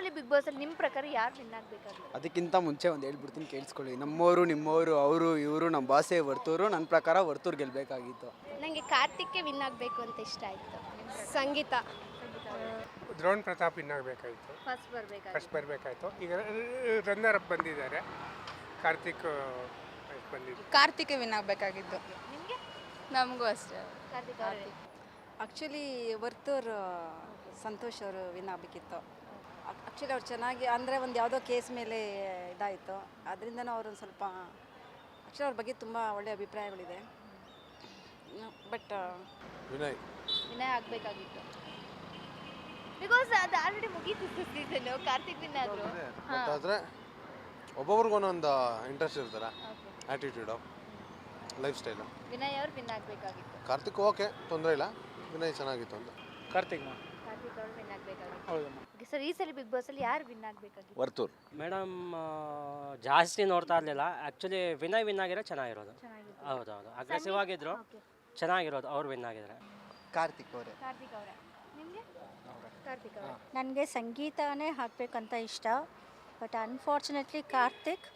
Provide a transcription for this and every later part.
ಸಲ big boss ಅಲ್ಲಿ ನಿಮ್ಮ ಪ್ರಕಾರ ಯಾರು ವಿನ್ ಆಗ್ಬೇಕಾಗಿತ್ತು ಅದಕ್ಕಿಂತ ಮುಂಚೆ ಒಂದು ಹೇಳ್ಬಿಡ್ತೀನಿ ಕೇಳಿಸ್ಕೊಳ್ಳಿ. ನಮ್ಮವರು ನಿಮ್ಮವರು ಅವರು ಇವರು ನಮ್ಮ ಭಾಷೆ ವರ್ತೂರು ನನ್ನ ಪ್ರಕಾರ ವರ್ತೂರು ಗೆಲ್ಲಬೇಕಾಗಿತ್ತು ನನಗೆ ಕಾರ್ತಿಕ್ಗೆ ವಿನ್ ಆಗಬೇಕು ಅಂತ ಇಷ್ಟ ಆಯಿತು. ಸಂಗೀತ. ದ್ರೋಣ್ ಪ್ರತಾಪ್ ವಿನ್ ಆಗಬೇಕಾಯಿತು. ಫಸ್ಟ್ ಬರಬೇಕು ಫಸ್ಟ್ ಬರಬೇಕಾಯ್ತು. ಈಗ ರನ್ನರ್ ಅಪ್ ಬಂದಿದ್ದಾರೆ. ಕಾರ್ತಿಕ್ ಬಂದಿದ್ದು. ಕಾರ್ತಿಕ್ ವಿನ್ ಆಗಬೇಕಾಗಿದ್ದು ನಿಮಗೆ? ನಮಗೂ ಅಷ್ಟೇ. ಕಾರ್ತಿಕ್ ಆಕ್ಚುಲಿ ಆ್ಯಕ್ಚುಲಿ ವರ್ತೂರ್ ಸಂತೋಷ್ ಅವರು ವಿನ್ ಆಗಬೇಕಿತ್ತು. ಆ್ಯಕ್ಚುಲಿ ಅವ್ರು ಚೆನ್ನಾಗಿ ಅಂದರೆ ಒಂದು ಯಾವುದೋ ಕೇಸ್ ಮೇಲೆ ಇದಾಯಿತು. ಅದರಿಂದನೂ ಅವರು ಒಂದು ಸ್ವಲ್ಪ ಆ್ಯಕ್ಚುಲಿ ಅವ್ರ ಬಗ್ಗೆ ತುಂಬ ಒಳ್ಳೆಯ ಅಭಿಪ್ರಾಯಗಳಿದೆ. ಬಟ್ ವಿನಯ್. ವಿನಯ್ ಆಗಬೇಕಾಗಿತ್ತು. ಬಿಕಾಸ್ ಅದು ಆಲ್ರೆಡಿ ಮುಗೀತು ಸೀಸನ್ ಕಾರ್ತಿಕ್ ವಿನ್ ಆದ್ರು. ಬಟ್ ಆದರೆ ಒಬ್ಬೊಬ್ರಿಗೆ ಒಂದೊಂದು ಇಂಟ್ರೆಸ್ಟ್ ಇರ್ತಾರೆ ಆ್ಯಟಿಟ್ಯೂಡು ಲೈಫ್ ಸ್ಟೈಲು ವಿನಯ್ ಅವ್ರು ವಿನ್ ಆಗಬೇಕಾಗಿತ್ತು. ಕಾರ್ತಿಕ್ ಓಕೆ ತೊಂದರೆ ಇಲ್ಲ. ವಿನಯ್ ಚೆನ್ನಾಗಿತ್ತು ಅಂತ. ಕಾರ್ತಿಕ್ ಕಾರ್ತಿಕ್ ಅವ್ರು ವಿನ್ ಆಗಬೇಕಾಗಿತ್ತು. ಹೌದಮ್ಮ ಓಕೆ ಸರ್ ಈ ಸಲ ಬಿಗ್ ಬಾಸ್ ಅಲ್ಲಿ ಯಾರು ವಿನ್ ಆಗಬೇಕು ವರ್ತೂರ್. ಮೇಡಮ್ ಜಾಸ್ತಿ ನೋಡ್ತಾ ಇರ್ಲಿಲ್ಲ. ಆ್ಯಕ್ಚುಲಿ ವಿನಯ್ ವಿನ್ ಆಗಿರೋ ಚೆನ್ನಾಗಿರೋದು. ಹೌದು ಹೌದೌದು. ಅಗ್ರೆಸಿವ್ ಆಗಿದ್ರು. ಓಕೆ ಚೆನ್ನಾಗಿರೋದು. ಅವ್ರು ವಿನ್ ಆಗಿದ್ದಾರೆ ಕಾರ್ತಿಕ್ ಅವರೇ. ಕಾರ್ತಿಕ್ ಅವರೇ. ನಿಮಗೆ? ಕಾರ್ತಿಕ್ ಅವರೇ. ನನಗೆ ಸಂಗೀತನೇ ಹಾಕಬೇಕಂತ ಇಷ್ಟ. But unfortunately Karthik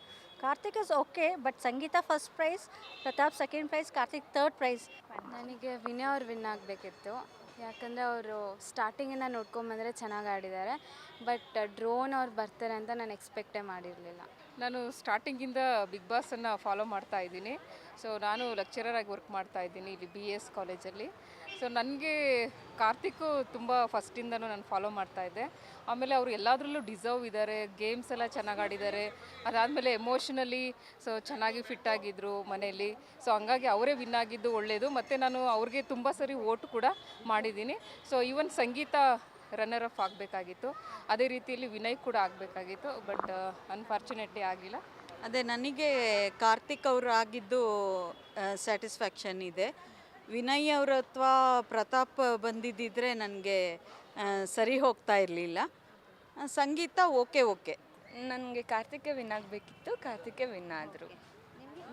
Karthik is okay but Sangeetha first prize Prathap second prize Karthik third prize ನನಗೆ ವಿನಯ್ ಅವ್ರು ವಿನ್ ಆಗಬೇಕಿತ್ತು. ಯಾಕಂದರೆ ಅವರು ಸ್ಟಾರ್ಟಿಂಗಿಂದ ನೋಡ್ಕೊಂಬಂದರೆ ಚೆನ್ನಾಗಿ ಆಡಿದ್ದಾರೆ ಬಟ್ ಡ್ರೋನ್ ಅವ್ರು ಬರ್ತಾರೆ ಅಂತ ನಾನು ಎಕ್ಸ್ಪೆಕ್ಟೇ ಮಾಡಿರಲಿಲ್ಲ. ನಾನು ಸ್ಟಾರ್ಟಿಂಗಿಂದ ಬಿಗ್ ಬಾಸನ್ನು ಫಾಲೋ ಮಾಡ್ತಾ ಇದ್ದೀನಿ. ಸೊ ನಾನು ಲೆಕ್ಚರರ್ ಆಗಿ ವರ್ಕ್ ಮಾಡ್ತಾ ಇದ್ದೀನಿ ಇಲ್ಲಿ ಬಿ ಎಸ್ ಕಾಲೇಜಲ್ಲಿ ಸೊ ನನಗೆ ಕಾರ್ತಿಕ್ ತುಂಬ ಫಸ್ಟಿಂದನೂ ನಾನು ಫಾಲೋ ಮಾಡ್ತಾ ಇದ್ದೆ. ಆಮೇಲೆ ಅವರು ಎಲ್ಲದರಲ್ಲೂ ಡಿಸರ್ವ್ ಇದ್ದಾರೆ ಗೇಮ್ಸ್ ಎಲ್ಲ ಚೆನ್ನಾಗಿ ಆಡಿದ್ದಾರೆ ಅದಾದಮೇಲೆ ಎಮೋಷನಲಿ ಸೊ ಚೆನ್ನಾಗಿ ಫಿಟ್ ಆಗಿದ್ದರು ಮನೆಯಲ್ಲಿ. ಸೊ ಹಂಗಾಗಿ ಅವರೇ ವಿನ್ ಆಗಿದ್ದು ಒಳ್ಳೆಯದು ಮತ್ತು ನಾನು ಅವ್ರಿಗೆ ತುಂಬ ಸರಿ ಓಟ್ ಕೂಡ ಮಾಡಿದ್ದೀನಿ. So even Sangeetha runner up ಆಗಬೇಕಾಗಿತ್ತು. ಅದೇ ರೀತಿಯಲ್ಲಿ ವಿನಯ್ ಕೂಡ ಆಗಬೇಕಾಗಿತ್ತು. ಬಟ್ ಅನ್ಫಾರ್ಚುನೇಟ್ಲಿ ಆಗಿಲ್ಲ. ಅದೇ, ನನಗೆ ಕಾರ್ತಿಕ್ ಅವರು ಆಗಿದ್ದು ಸ್ಯಾಟಿಸ್ಫ್ಯಾಕ್ಷನ್ ಇದೆ. ವಿನಯ್ ಅವರ ಅಥವಾ ಪ್ರತಾಪ್ ಬಂದಿದ್ದಿದ್ರೆ ನನಗೆ ಸರಿ ಹೋಗ್ತಾ ಇರಲಿಲ್ಲ. Sangeetha okay okay. ನನಗೆ ಕಾರ್ತಿಕ್ ವಿನ್ ಆಗಬೇಕಿತ್ತು ಕಾರ್ತಿಕ ವಿನ್ ಆದರು.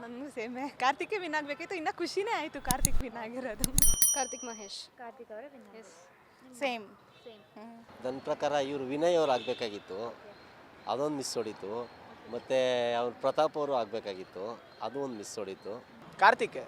ನಮ್ಮ ಸೇಮೆ ಕಾರ್ತಿಕ ವಿನ್ ಆಗಬೇಕಿತ್ತು ಇನ್ನೂ ಖುಷಿನೇ ಆಯಿತು ಕಾರ್ತಿಕ್ ವಿನ್ ಆಗಿರೋದು. ಕಾರ್ತಿಕ್ ಮಹೇಶ್. ಕಾರ್ತಿಕ್ ಅವರೇ ವಿನ್ ಸೇಮ್ ಸೇಮ್ ನನ್ನ ಪ್ರಕಾರ ಇವರು ವಿನಯ್ ಅವ್ರು ಆಗಬೇಕಾಗಿತ್ತು. ಅದೊಂದು ಮಿಸ್ ಹೊಡಿತು. ಮತ್ತು ಅವ್ರ ಪ್ರತಾಪ್ ಅವರು ಆಗಬೇಕಾಗಿತ್ತು. ಅದು ಒಂದು ಮಿಸ್ ಹೊಡಿತು. ಕಾರ್ತಿಕ್.